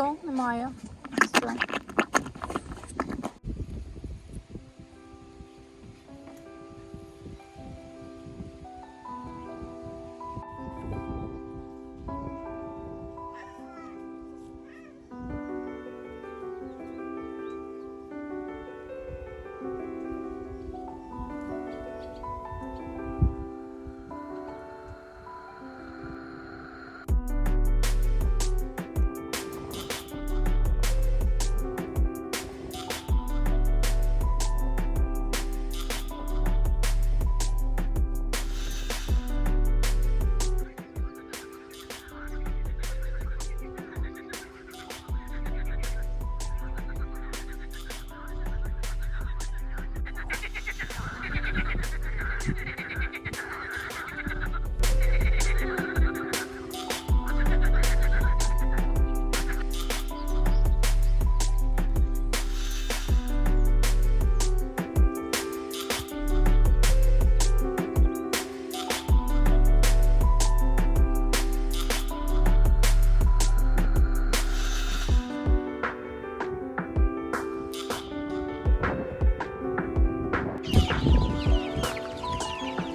Все, немає. Все.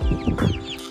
かっこいい。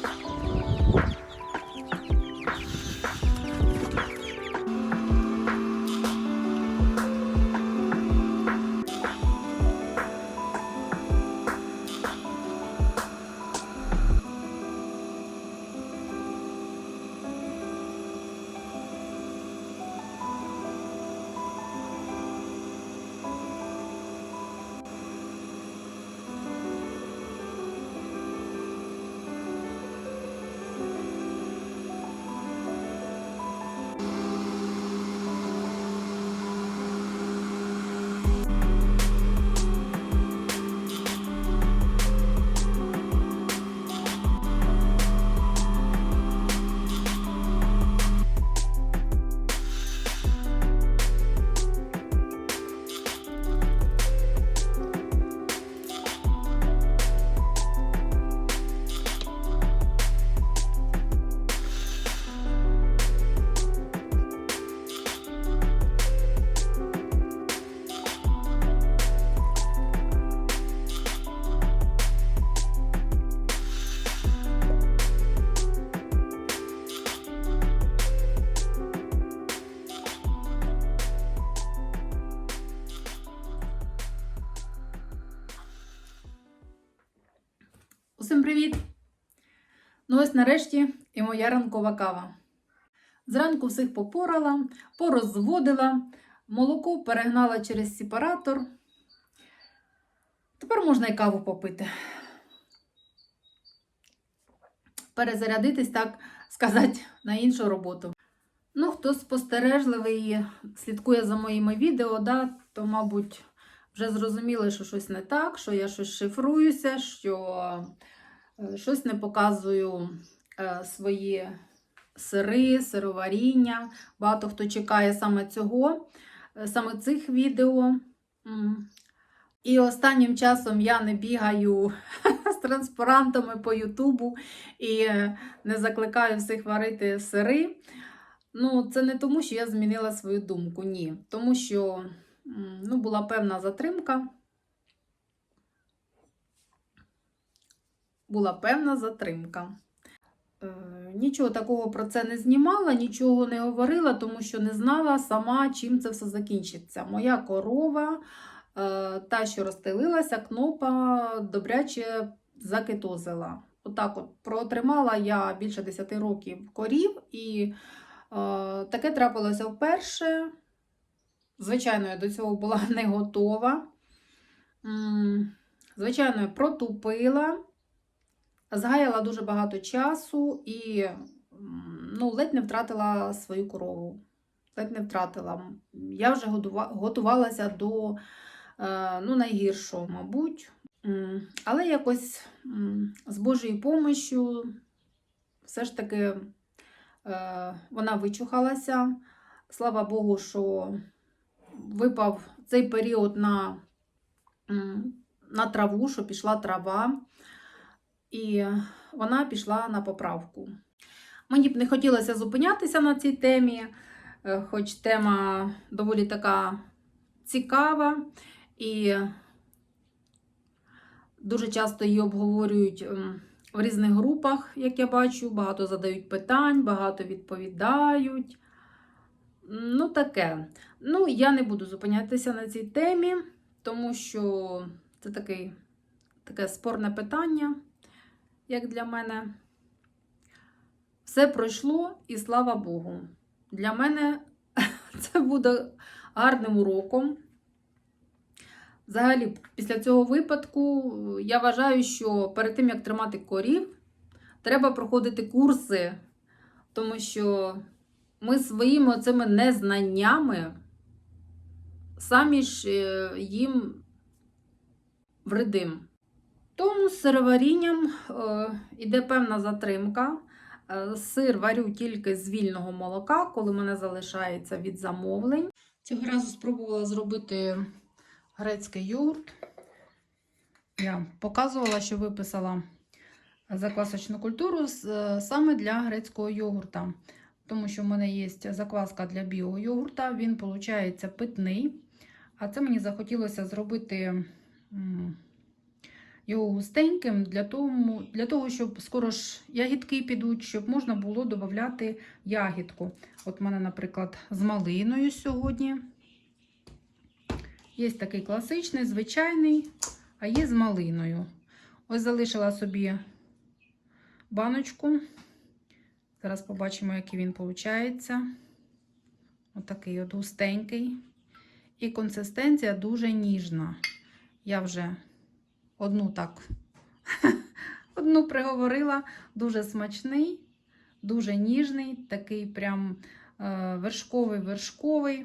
Ось нарешті і моя ранкова кава. Зранку всіх попорала, порозводила, молоко перегнала через сепаратор. Тепер можна і каву попити. Перезарядитись, так сказати, на іншу роботу. Ну, хто спостережливий і слідкує за моїми відео, да, то, мабуть, вже зрозуміли, що щось не так, що я щось шифруюся, що щось не показую е, свої сири, сироваріння. Багато хто чекає саме цього, е, саме цих відео. І останнім часом я не бігаю з транспарантами по Ютубу і е, не закликаю всіх варити сири. Ну, це не тому, що я змінила свою думку, ні. Тому що ну, була певна затримка. Була певна затримка. Е, нічого такого про це не знімала, нічого не говорила, тому що не знала сама, чим це все закінчиться. Моя корова, е, та, що розстелилася, кнопа добряче закитозила. Отак от протримала я більше 10 років корів, і е, таке трапилося вперше. Звичайно, я до цього була не готова. Звичайно, я протупила, згаяла дуже багато часу і ну, ледь не втратила свою корову. Ледь не втратила. Я вже готувалася до е, ну, найгіршого, мабуть. Але якось з Божою помощю все ж таки е, вона вичухалася. Слава Богу, що випав цей період на, на траву, що пішла трава, і вона пішла на поправку. Мені б не хотілося зупинятися на цій темі. е, хоч тема доволі така цікава і дуже часто її обговорюють ем, в різних групах, як я бачу. Багато задають питань, багато відповідають. Ну, таке. Ну, я не буду зупинятися на цій темі, тому що це такий, таке спорне питання, як для мене. Все пройшло, і слава Богу. Для мене це буде гарним уроком. Взагалі, після цього випадку я вважаю, що перед тим, як тримати корів, треба проходити курси, тому що ми своїми цими незнаннями самі ж е, їм вредим. Тому з сироварінням е, іде певна затримка. Е, Сир варю тільки з вільного молока, коли мене залишається від замовлень. Цього разу спробувала зробити грецький йогурт. Я показувала, що виписала заквасочну культуру е, саме для грецького йогурта. Тому що в мене є закваска для біойогурта, він виходить питний. А це мені захотілося зробити його густеньким для того, для того, щоб скоро ж ягідки підуть, щоб можна було додати ягідку. От в мене, наприклад, з малиною сьогодні. Є такий класичний, звичайний, а є з малиною. Ось залишила собі баночку. Зараз побачимо, який він виходить. Отакий от густенький. І консистенція дуже ніжна. Я вже одну так, одну приговорила, дуже смачний, дуже ніжний, такий прям вершковий-вершковий.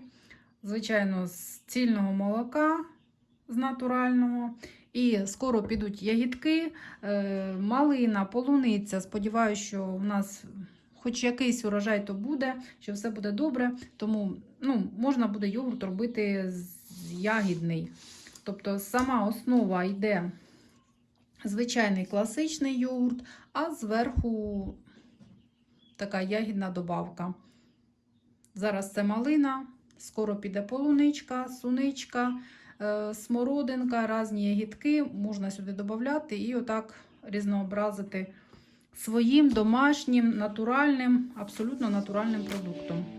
Звичайно, з цільного молока, з натурального. І скоро підуть ягідки, е, малина, полуниця. Сподіваюся, що в нас хоч якийсь урожай то буде, що все буде добре. Тому ну, можна буде йогурт робити з- ягідний. Тобто сама основа йде звичайний класичний йогурт, а зверху така ягідна добавка. Зараз це малина, скоро піде полуничка, суничка, е, смородинка, різні ягідки можна сюди додати і отак різнообразити своїм домашнім, натуральним, абсолютно натуральним продуктом.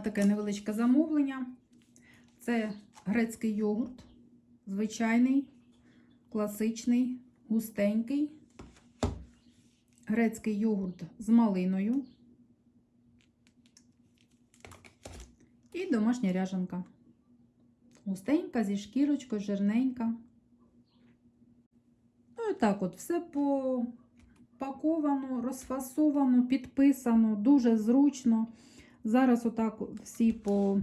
Таке невеличке замовлення. Це грецький йогурт, звичайний, класичний, густенький. Грецький йогурт з малиною. І домашня ряжанка. Густенька, зі шкірочкою, жирненька. Ну і так от, все попаковано, розфасовано, підписано, дуже зручно. Зараз отак всі по,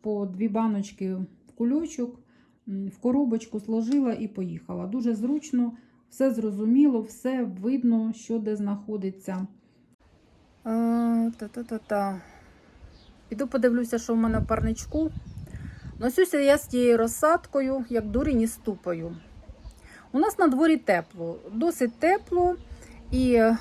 по дві баночки в кульочок, в коробочку сложила і поїхала. Дуже зручно, все зрозуміло, все видно, що де знаходиться. Та-та-та-та. Піду подивлюся, що в мене в парничку. Носюся я з тією розсадкою, як дурень із ступою. У нас на дворі тепло, досить тепло і е,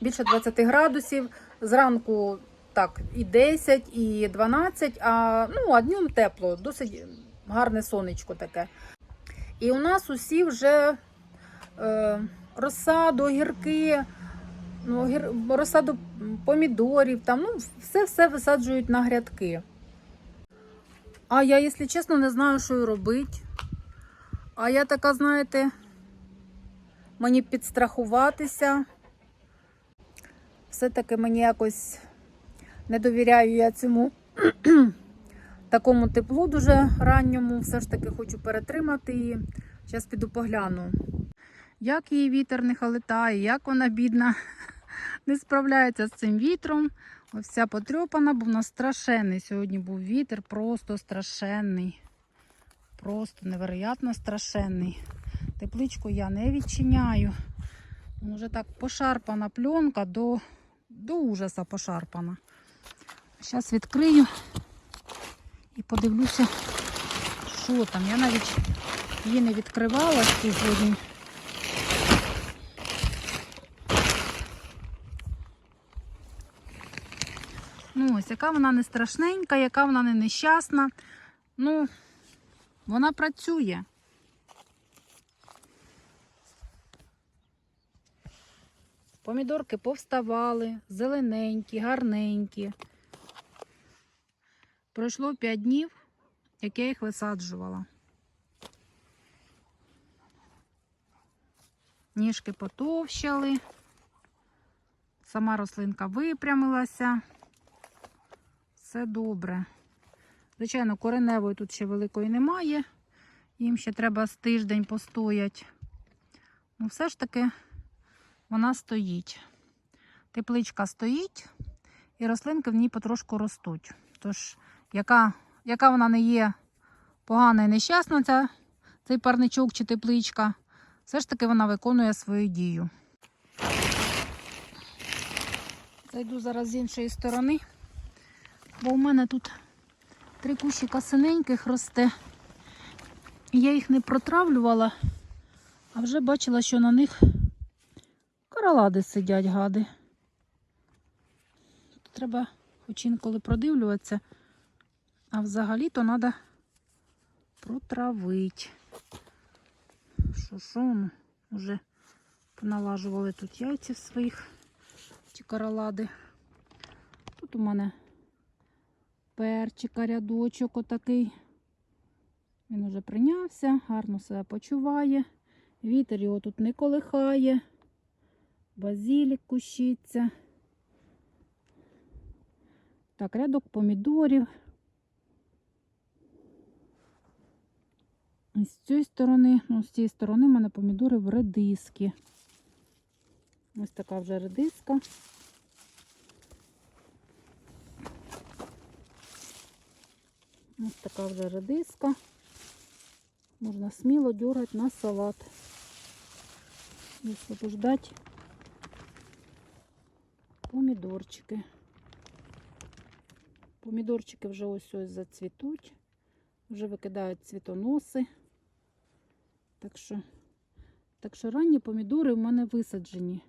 більше 20 градусів. Зранку так, і 10, і 12, а, ну, а днем тепло, досить гарне сонечко таке. І у нас усі вже е, розсаду, огірки, ну, огір, розсаду помідорів, там, ну, все-все висаджують на грядки. А я, якщо чесно, не знаю, що й робити. А я така, знаєте, мені підстрахуватися. Все-таки мені якось не довіряю я цьому такому теплу дуже ранньому, все ж таки хочу перетримати її. Зараз піду погляну. Як її вітер не халитає, як вона бідна, не справляється з цим вітром. Ось вся потрьопана, бо в нас страшенний сьогодні був вітер, просто страшенний. Просто невероятно страшенний. Тепличку я не відчиняю. Уже так пошарпана пленка до, до ужаса пошарпана. Зараз відкрию і подивлюся, що там. Я навіть її не відкривала сьогодні. Ну, ось, яка вона не страшненька, яка вона не нещасна. Ну, вона працює. Помідорки повставали, зелененькі, гарненькі. Пройшло 5 днів, як я їх висаджувала. Ніжки потовщали, сама рослинка випрямилася. Все добре. Звичайно, кореневої тут ще великої немає. Їм ще треба з тиждень постоять. Ну, все ж таки вона стоїть. Тепличка стоїть, і рослинки в ній потрошку ростуть. Тож, яка, яка вона не є погана і нещасна, ця, цей парничок чи тепличка, все ж таки вона виконує свою дію. Зайду зараз з іншої сторони, бо у мене тут три кущика синеньких росте. Я їх не протравлювала, а вже бачила, що на них Каралади сидять, гади. Тут Треба хоч інколи продивлюватися, а взагалі-то треба протравити. Що, що воно? Вже поналажували тут яйця своїх ці каралади. Тут у мене перчика рядочок отакий. Він уже прийнявся, гарно себе почуває. Вітер його тут не колихає. Базилік кущиться. Так, рядок помідорів. І з цієї сторони, ну, з цієї сторони в мене помідори в редиски. Ось така вже редиска. Ось така вже редиска. Можна сміло дергати на салат. Висвобождати помідорчики. Помідорчики вже ось ось зацвітуть, вже викидають цвітоноси. Так що, так що ранні помідори в мене висаджені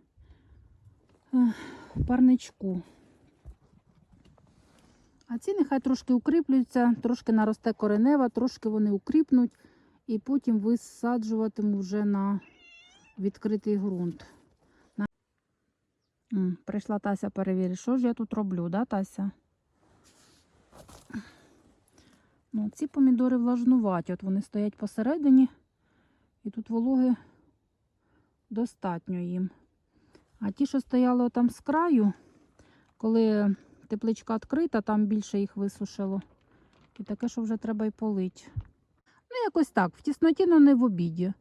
в парничку. А ці нехай трошки укріплюються, трошки наросте коренева, трошки вони укріпнуть і потім висаджуватиму вже на відкритий ґрунт. Прийшла Тася перевірити, що ж я тут роблю, да, Тася? Ну, ці помідори влажнуваті, от вони стоять посередині, і тут вологи достатньо їм. А ті, що стояли там з краю, коли тепличка відкрита, там більше їх висушило. І таке, що вже треба й полити. Ну, якось так, в тісноті, але не в обіді.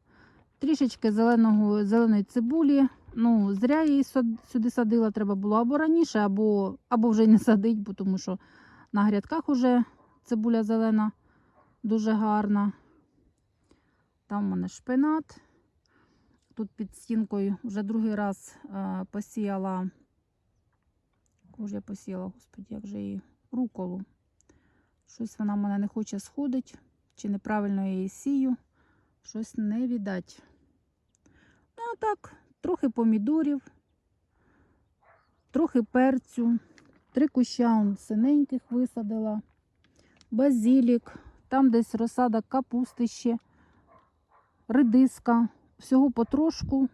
Трішечки зеленого, зеленої цибулі. Ну, зря її сюди садила, треба було або раніше, або, або вже й не садить, бо тому що на грядках уже цибуля зелена дуже гарна. Там у мене шпинат. Тут під стінкою вже другий раз е, посіяла. Кого ж я посіяла, господі, як же її? Руколу. Щось вона в мене не хоче сходить, чи неправильно я її сію. Щось не віддать. Ну, а так, трохи помідорів, трохи перцю, три куща синеньких висадила, базілік, там десь розсада капусти ще, редиска, всього потрошку.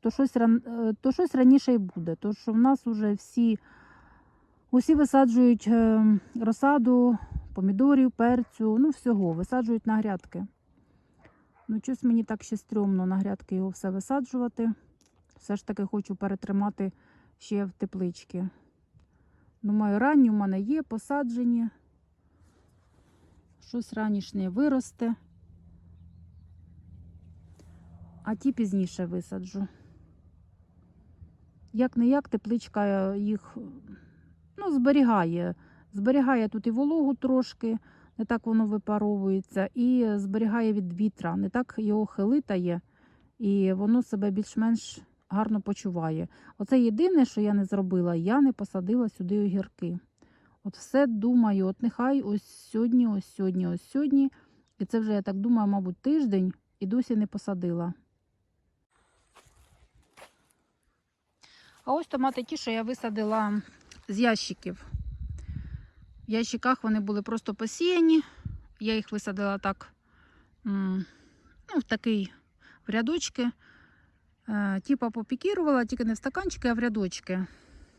То щось, е, то щось раніше й буде, то що в нас вже всі, усі висаджують е, розсаду помідорів, перцю, ну всього, висаджують на грядки. Ну, щось мені так ще стрьомно на грядки його все висаджувати. Все ж таки хочу перетримати ще в теплички. Думаю, ранні в мене є, посаджені. Щось ранішнє виросте. А ті пізніше висаджу. Як не як тепличка їх ну, зберігає. Зберігає тут і вологу трошки, не так воно випаровується, і зберігає від вітра, не так його хилитає, і воно себе більш-менш гарно почуває. Оце єдине, що я не зробила, я не посадила сюди огірки. От все думаю, от нехай ось сьогодні, ось сьогодні, ось сьогодні. І це вже, я так думаю, мабуть, тиждень і досі не посадила. А ось томати ті, що я висадила з ящиків. В ящиках вони були просто посіяні. Я їх висадила так, ну, в такий в рядочки. Е, Типа попікірувала, тільки не в стаканчики, а в рядочки.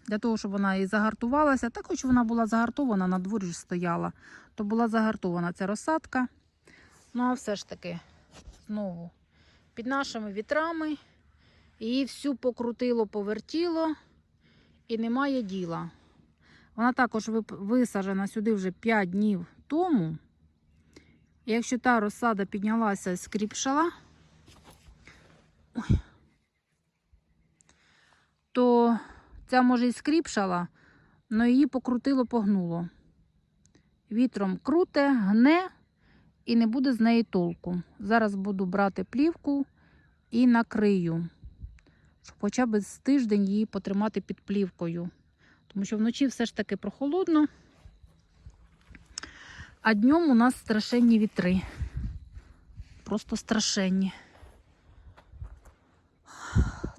Для того, щоб вона і загартувалася. Так, хоч вона була загартована, на дворі стояла, то була загартована ця розсадка. Ну, а все ж таки, знову, під нашими вітрами її всю покрутило, повертіло і немає діла. Вона також висаджена сюди вже 5 днів тому. Якщо та розсада піднялася і скріпшала, то ця може і скріпшала, але її покрутило, погнуло. Вітром круте, гне і не буде з неї толку. Зараз буду брати плівку і накрию, щоб хоча б з тиждень її потримати під плівкою. Тому що вночі все ж таки прохолодно, а днем у нас страшенні вітри. Просто страшенні.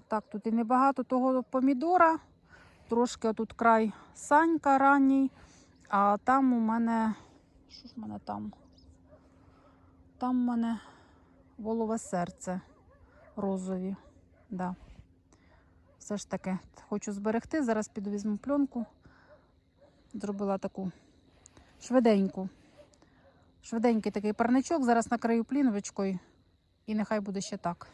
Так, тут і небагато того помідора. Трошки тут край санька ранній, а там у мене. Що ж в мене там? Там у мене волове серце розові. Да. Все ж таки хочу зберегти. Зараз піду візьму пленку. Зробила таку швиденьку. Швиденький такий парничок. Зараз накрию пліновочкою і нехай буде ще так.